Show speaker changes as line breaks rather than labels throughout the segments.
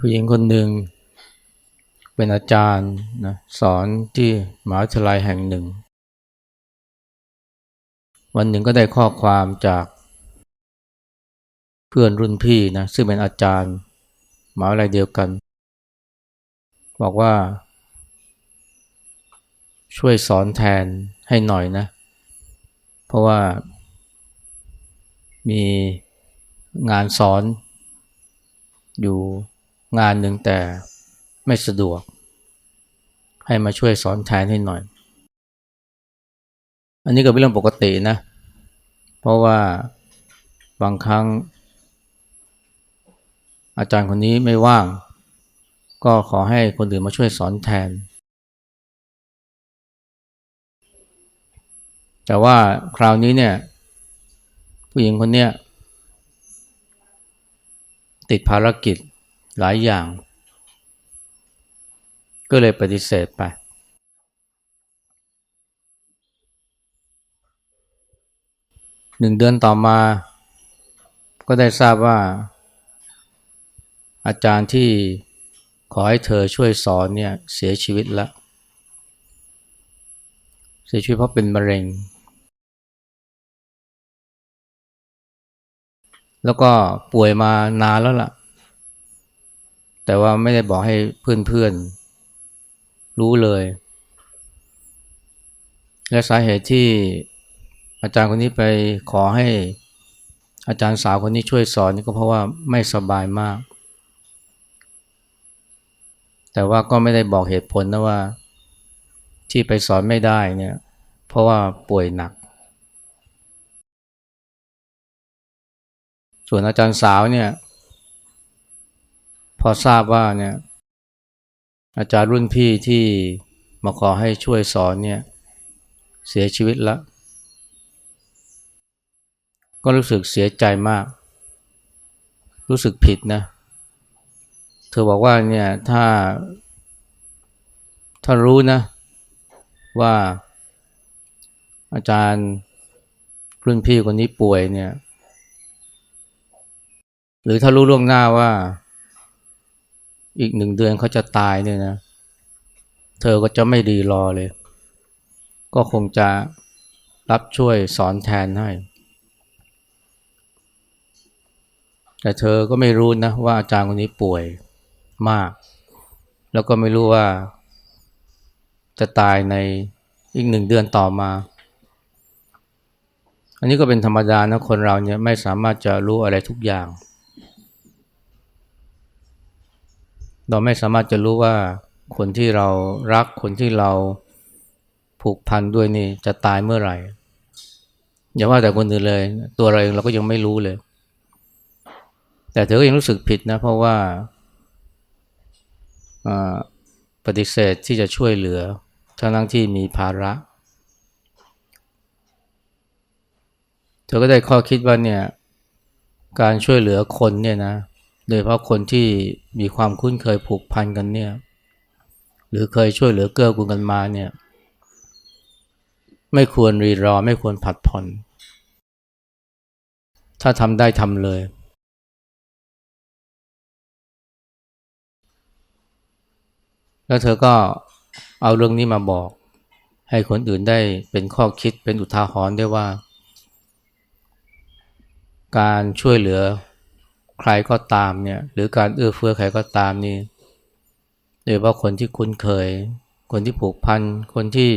ผู้หญิงคนหนึ่งเป็นอาจารย์นะสอนที่มหาวิทยาลัยแห่งหนึ่ง วันหนึ่งก็ได้ข้อความจากเพื่อนรุ่นพี่นะซึ่งเป็นอาจารย์มหาวิทยาลัยเดียวกัน บอกว่า ช่วยสอนแทนให้หน่อยนะ เพราะว่ามีงานสอนอยู่ งานหนึ่งแต่ไม่สะดวก ให้มาช่วยสอนแทนให้หน่อย อันนี้ก็เป็นเรื่องปกตินะ เพราะว่าบางครั้ง อาจารย์คนนี้ไม่ว่าง ก็ขอให้คนอื่นมาช่วยสอนแทน แต่ว่าคราวนี้เนี่ย ผู้หญิงคนเนี้ยติดภารกิจ หลายอย่าง ก็เลยปฏิเสธไป หนึ่งเดือนต่อมา ก็ได้ทราบว่า อาจารย์ที่ขอให้เธอช่วยสอนเนี่ยเสียชีวิตแล้วเสียชีวิตเพราะเป็นมะเร็ง แล้วก็ป่วยมานานแล้วล่ะ แต่ว่าไม่ได้บอกให้เพื่อนๆ รู้เลย และสาเหตุที่อาจารย์คนนี้ไปขอให้อาจารย์สาวคนนี้ช่วยสอนนี่ก็เพราะว่าไม่สบายมาก แต่ว่าก็ไม่ได้บอกเหตุผลนะว่า ที่ไปสอนไม่ได้เนี่ย เพราะว่าป่วยหนัก ส่วนอาจารย์สาวเนี่ย พอทราบว่าเนี่ยอาจารย์รุ่นพี่ที่มาขอให้ช่วยสอนเนี่ยเสียชีวิตแล้วก็รู้สึกเสียใจมาก รู้สึกผิดนะ เธอบอกว่าเนี่ยถ้า ถ้ารู้นะ ว่าอาจารย์รุ่นพี่คนนี้ป่วยเนี่ย หรือถ้ารู้ล่วงหน้าว่า อีกหนึ่งเดือนเขาจะตายเนี่ยนะ เธอก็จะไม่ดีรอเลย ก็คงจะรับช่วยสอนแทนให้ แต่เธอก็ไม่รู้นะว่าอาจารย์คนนี้ป่วยมาก แล้วก็ไม่รู้ว่า จะตายในอีกหนึ่งเดือนต่อมา อันนี้ก็เป็นธรรมดานะคนเราเนี่ยไม่สามารถจะรู้อะไรทุกอย่าง เราไม่สามารถจะรู้ว่าคนที่เรารักคนที่เราผูกพันด้วยนี่จะตายเมื่อไหร่ อย่าว่าแต่คนอื่นเลย ตัวเราเองเราก็ยังไม่รู้เลย แต่เธอก็ยังรู้สึกผิดนะ เพราะว่าปฏิเสธที่จะช่วยเหลือ ทั้งทั้งที่มีภาระ เธอก็ได้ข้อคิดว่าเนี่ย การช่วยเหลือคนเนี่ยนะ โดยเพราะคนที่มีความคุ้นเคยผูกพันกันเนี่ย หรือเคยช่วยเหลือเกื้อกูลกันมาเนี่ย ไม่ควรรีรอ ไม่ควรผัดผ่อน ถ้าทำได้ทำเลย แล้วเธอก็เอาเรื่องนี้มาบอก ให้คนอื่นได้เป็นข้อคิดเป็นอุทาหรณ์ได้ว่า การช่วยเหลือ ใครก็ตามเนี่ย หรือการเอื้อเฟื้อใครก็ตามนี่โดยว่าะคนที่คุ้นเคย คนที่ผูกพัน คนที่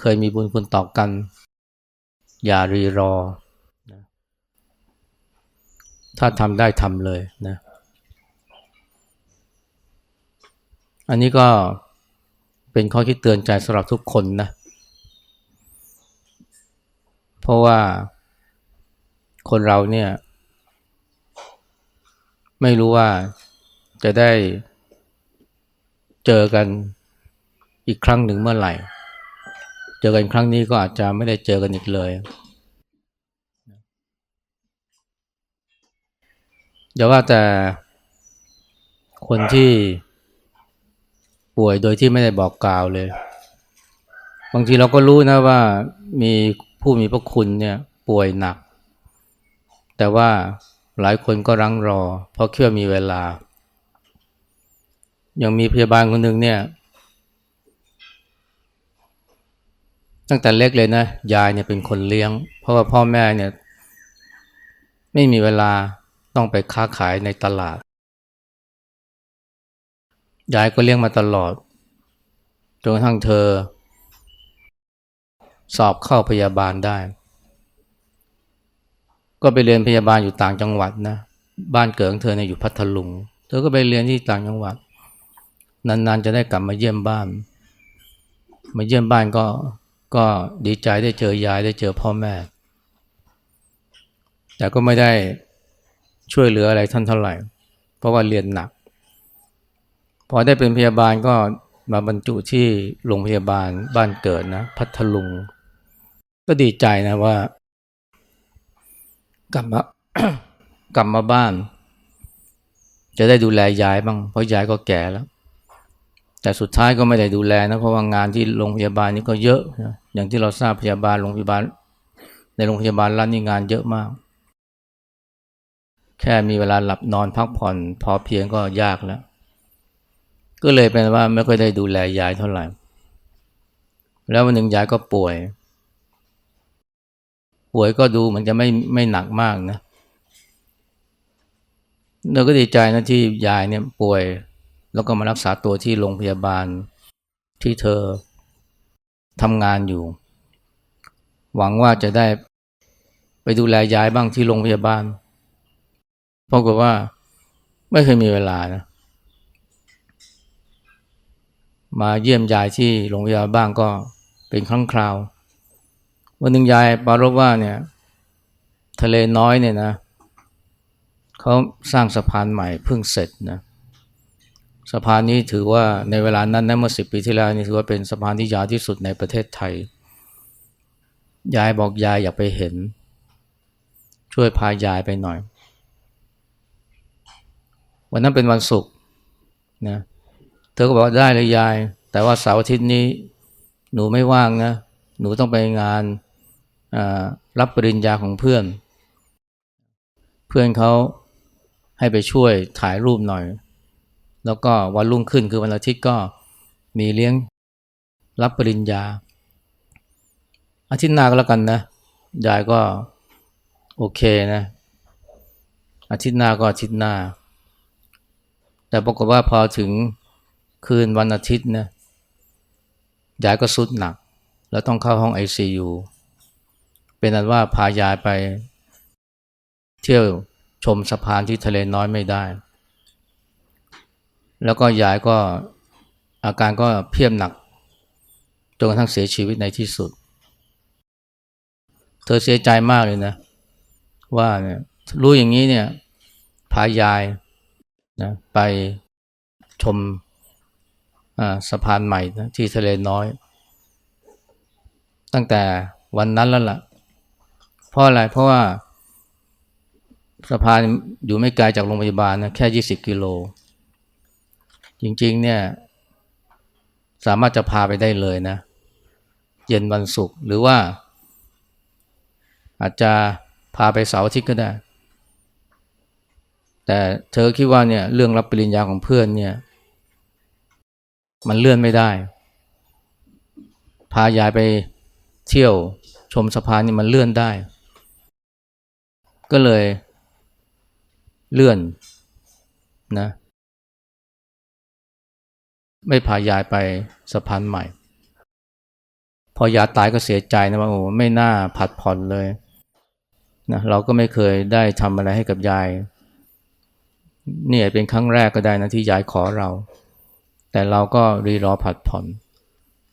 เคยมีบุญคุณต่อกัน อย่ารีรอ ถ้าทำได้ทำเลยนะ อันนี้ก็เป็นข้อคิดเตือนใจสำหรับทุกคนนะ เพราะว่าคนเราเนี่ย ไม่รู้ว่าจะได้เจอกันอีกครั้งหนึ่งเมื่อไหร่ เจอกันครั้งนี้ก็อาจจะไม่ได้เจอกันอีกเลยอย่าว่าแต่คนที่ป่วยโดยที่ไม่ได้บอกกล่าวเลย บางทีเราก็รู้นะว่ามีผู้มีพระคุณเนี่ยป่วยหนัก แต่ว่า หลายคนก็รังรอ เพราะเชื่อมีเวลา ยังมีพยาบาลคนหนึ่งเนี่ย ตั้งแต่เล็กเลยนะยายเนี่ยเป็นคนเลี้ยง เพราะว่าพ่อแม่เนี่ยไม่มีเวลาต้องไปค้าขายในตลาด ยายก็เลี้ยงมาตลอดจนกระทั่งเธอ สอบเข้าพยาบาลได้ ก็ไปเรียนพยาบาลอยู่ต่างจังหวัดนะ บ้านเกิดของเธอเนี่ยอยู่พัทลุง เธอก็ไปเรียนที่ต่างจังหวัด นานๆจะได้กลับมาเยี่ยมบ้าน มาเยี่ยมบ้านก็ก็ดีใจได้เจอยายได้เจอพ่อแม่ แต่ก็ไม่ได้ช่วยเหลืออะไรท่านเท่าไหร่ เพราะว่าเรียนหนัก พอได้เป็นพยาบาลก็มาบรรจุที่โรงพยาบาลบ้านเกิดนะ พัทลุง ก็ดีใจนะว่า กลับมากลับมาบ้าน จะได้ดูแลยายบ้างเพราะยายก็แก่แล้ว แต่สุดท้ายก็ไม่ได้ดูแลนะเพราะว่างานที่โรงพยาบาลนี่ก็เยอะนะอย่างที่เราทราบพยาบาลโรงพยาบาล ในโรงพยาบาลรัฐนี่งานเยอะมาก แค่มีเวลาหลับนอนพักผ่อน พอเพียงก็ยากแล้ว ก็เลยเป็นว่าไม่ค่อยได้ดูแลยายเท่าไหร่ แล้ววันหนึ่งยายก็ป่วย ป่วยก็ดูเหมันจะไม่ไม่หนักมากนะเราก็ดีใจนะที่ยายเนี่ยป่วย แล้วก็มารักษาตัวที่โรงพยาบาลที่เธอทำงานอยู่ หวังว่าจะได้ไปดูแลยายบ้างที่โรงพยาบาลปรากว่าไม่เคยมีเวลานะมาเยี่ยมยายที่โรงพยาบาลบ้างก็เป็นครั้งคราว วันหนึ่งยายปารบว่าเนี่ย ทะเลน้อยเนี่ยนะเขาสร้างสะพานใหม่เพิ่งเสร็จนะสะพานนี้ถือว่าในเวลานั้นนะเมื่อสิบปีที่แล้วนี่ถือว่าเป็นสะพานที่ยาวที่สุดในประเทศไทย ยายบอกยายอยากไปเห็น ช่วยพายายไปหน่อย วันนั้นเป็นวันศุกร์นะเธอก็บอกได้เลยยาย แต่ว่าเสาร์อาทิตย์นี้ หนูไม่ว่างนะ หนูต้องไปงาน รับปริญญาของเพื่อน เพื่อนเขาให้ไปช่วยถ่ายรูปหน่อย แล้วก็วันรุ่งขึ้นคือวันอาทิตย์ก็มีเลี้ยงรับปริญญา อาทิตย์หน้าก็แล้วกันนะยายก็โอเคนะ อาทิตย์หน้าก็อาทิตย์หน้า แต่ปรากฏว่าพอถึงคืนวันอาทิตย์นะยายก็สุดหนัก แล้วต้องเข้าห้อง ICU เป็นนั้นว่าพายายไป เที่ยวชมสะพานที่ทะเลน้อยไม่ได้ แล้วก็ยายก็อาการก็เพียบหนักจนกระทั่งเสียชีวิตในที่สุด เธอเสียใจมากเลยนะ ว่าเนี่ยรู้อย่างนี้เนี่ยพายายนะไปชมสะพานใหม่นะที่ทะเลน้อย ตั้งแต่วันนั้นแล้วล่ะ เพราะอะไรเพราะว่าสะพานอยู่ไม่ไกลจากโรงพยาบาลนะแค่ยี่สิบกิโล จริงๆเนี่ย สามารถจะพาไปได้เลยนะ เย็นวันศุกร์หรือว่า อาจจะพาไปเสาร์อาทิตย์ก็ได้ แต่เธอคิดว่าเนี่ยเรื่องรับปริญญาของเพื่อนเนี่ย มันเลื่อนไม่ได้ พายายไปเที่ยวชมสะพานนี่มันเลื่อนได้ ก็เลยเลื่อนนะไม่พายายไปสะพานใหม่ พอยาตายก็เสียใจนะว่าโอ้ไม่น่าผัดผ่อนเลยนะเราก็ไม่เคยได้ทำอะไรให้กับยายเนี่ยเป็นครั้งแรกก็ได้นะที่ยายขอเรา แต่เราก็รีรอผัดผ่อน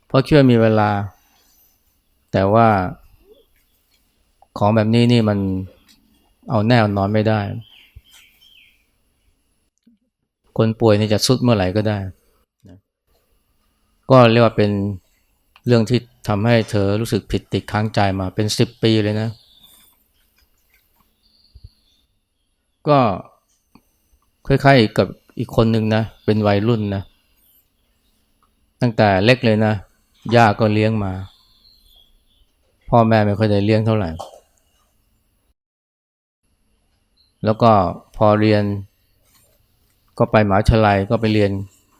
เพราะเชื่อมีเวลา แต่ว่าของแบบนี้นี่มัน เอาแน่นอนไม่ได้ คนป่วยนี่จะสุดเมื่อไหร่ก็ได้ ก็เรียกว่าเป็นเรื่องที่ทำให้เธอรู้สึกผิดติดค้างใจมาเป็นสิบปีเลยนะ ก็คล้ายๆกับอีกคนหนึ่งนะ เป็นวัยรุ่นนะ ตั้งแต่เล็กเลยนะ ย่าก็เลี้ยงมา พ่อแม่ไม่ค่อยได้เลี้ยงเท่าไหร่ แล้วก็พอเรียนก็ไปหมหาวิทยาลัยก็ไปเรียน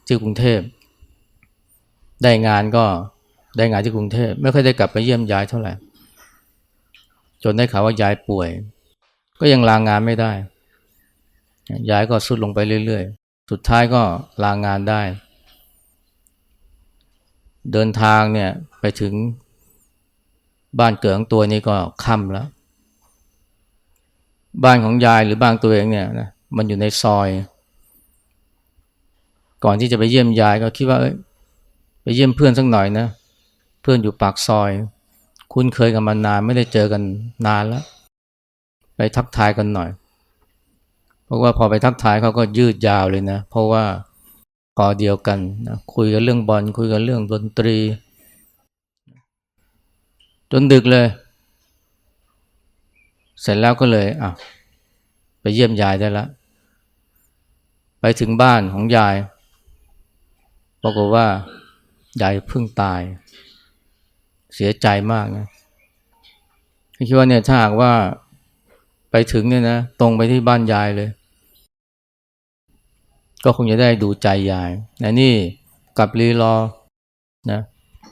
ที่กรุงเทพ ได้งานก็ได้งานที่กรุงเทพ ไม่ค่อยได้กลับไปเยี่ยมยายเท่าไหร่ จนได้ข่าวว่ายายป่วย ก็ยังลางงานไม่ได้ ยายก็สุดลงไปเรื่อยๆ สุดท้ายก็ลางงานได้ เดินทางเนี่ยไปถึงบ้านเกิดของตัวนี้ก็ค่ำแล้ว บ้านของยายหรือบ้านตัวเองเนี่ยนะมันอยู่ในซอย ก่อนที่จะไปเยี่ยมยายก็คิดว่าไปเยี่ยมเพื่อนสักหน่อยนะ เพื่อนอยู่ปากซอย คุ้นเคยกันมานานไม่ได้เจอกันนานแล้ว ไปทักทายกันหน่อย เพราะว่าพอไปทักทายเขาก็ยืดยาวเลยนะ เพราะว่าพอเดียวกันนะคุยกันเรื่องบอลคุยกันเรื่องดนตรี จนดึกเลย เสร็จแล้วก็เลยอะไปเยี่ยมยายได้ละไปถึงบ้านของยายปรากฏว่ายายเพิ่งตาย เสียใจมากนะคิดว่าเนี่ยถ้าหากว่าไปถึงเนี่ยนะตรงไปที่บ้านยายเลย ก็คงจะได้ดูใจยายแต่นี่กลับรีรอนะ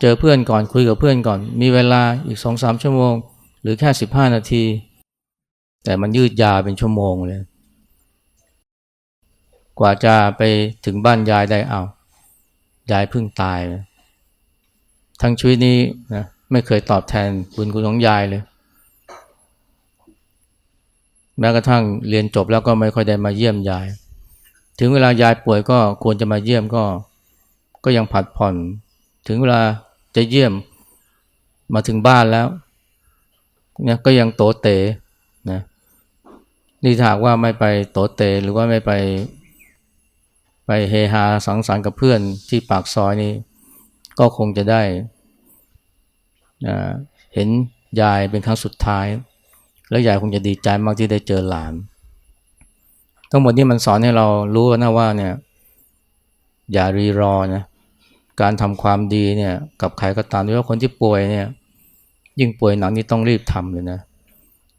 เจอเพื่อนก่อนคุยกับเพื่อนก่อน มีเวลาอีกสองสามชั่วโมง หรือแค่สิบห้านาที แต่มันยืดยาวเป็นชั่วโมงเลย กว่าจะไปถึงบ้านยายได้เอายายเพิ่งตาย ทั้งชีวิตนี้นะไม่เคยตอบแทนบุญคุณของยายเลย แม้กระทั่งเรียนจบแล้วก็ไม่ค่อยได้มาเยี่ยมยาย ถึงเวลายายป่วยก็ควรจะมาเยี่ยมก็ ก็ยังผัดผ่อน ถึงเวลาจะเยี่ยมมาถึงบ้านแล้วเนี่ยก็ยังโตเตนะ นี่ถ้ากว่าไม่ไปโตเตหรือว่าไม่ไป ไปเฮฮาสังสรรค์กับเพื่อนที่ปากซอยนี่ก็คงจะได้เห็นยายเป็นครั้งสุดท้าย แล้วยายคงจะดีใจมากที่ได้เจอหลาน ทั้งหมดนี้มันสอนให้เรารู้นะว่าเนี่ยอย่ารีรอนะการทำความดีเนี่ยกับใครก็ตามโดยเฉพาะคนที่ป่วยเนี่ยยิ่งป่วยหนักนี่ต้องรีบทำเลยนะ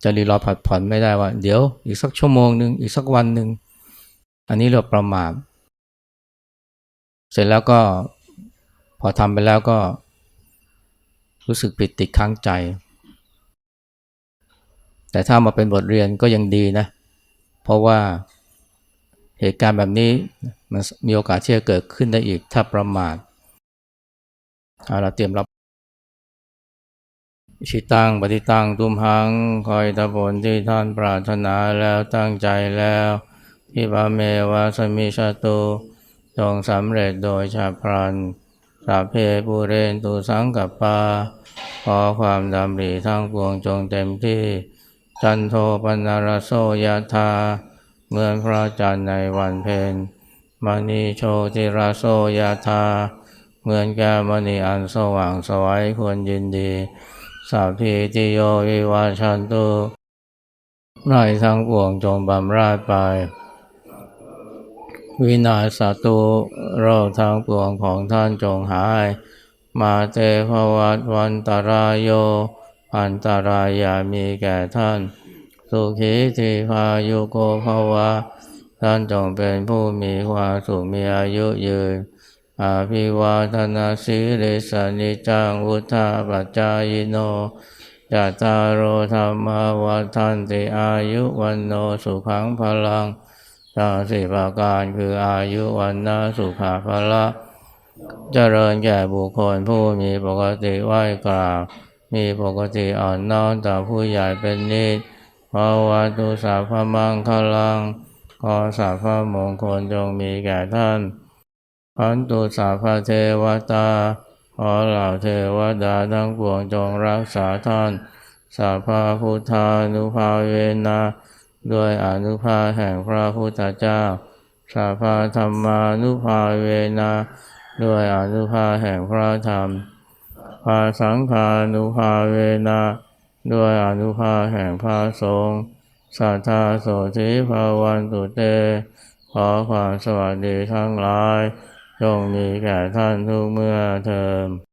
จะรีรอผัดผ่อนไม่ได้ว่า เดี๋ยวอีกสักชั่วโมงหนึ่งอีกสักวันหนึ่งอันนี้เราประมาทเสร็จแล้วก็พอทำไปแล้วก็ รู้สึกผิดติดค้างใจ แต่ถ้ามาเป็นบทเรียนก็ยังดีนะ เพราะว่าเหตุการณ์แบบนี้มันมีโอกาสที่จะเกิดขึ้นได้อีกถ้าประมาทเาเราเตรียมรับ ชิตังปฏิตังตุมหัง คอยตะผลที่ท่านปรารถนาแล้วตั้งใจแล้วที่พระเมวาสมิชาตุจงสำเร็จโดยชาพรันสัพเพปูเรนตุสังกัปปา ขอความดำริทั้งปวงจงเต็มที่ จันโทปนารโสยธาเหมือนพระจันทร์ในวันเพ็ญมณีโชติราโสยธาเหมือนแก้มณีอันสว่างสวัยควรยินดี สัพพิติโยวิวาชันตุไรทั้งปวงจงบำราดไป วินาศตุโรคทั้งปวงของท่านจงหาย มาเตภวัตวันตรายโย อันตรายามีแก่ท่าน สุขีทีพายุโกภวะ ท่านจงเป็นผู้มีความสุขมีอายุยืน อาภิวาทนาสิริสานิจังวุธาปัจจายโนจัตตารโอธรรมวัฏันติอายุวันโนสุขังพลังสาสิประการคืออายุวันนาสุขาพละเจริญแก่บุคคลผู้มีปกติไหวกราบ มีปกติอ่อนน้อมต่อผู้ใหญ่เป็นนิดภาวะตุสาพมังคลังขอสาพมงคลจงมีแก่ท่าน พันตุสาพเทวตา ขอเหล่าเทวดาทั้งปวงจงรักษาท่าน สาพาพุทธานุภาเวนะด้วยอนุภาแห่งพระพุทธเจ้า สาพาธรรมานุภาเวนะด้วยอนุภาแห่งพระธรรมภาสังฆานุภาเวนะด้วยอนุภาแห่งพระสงฆ์สัทธาโสธิภาวันตุเต ขอความสวัสดีทั้งหลาย จงมีแก่ท่านทุกเมื่อเทอม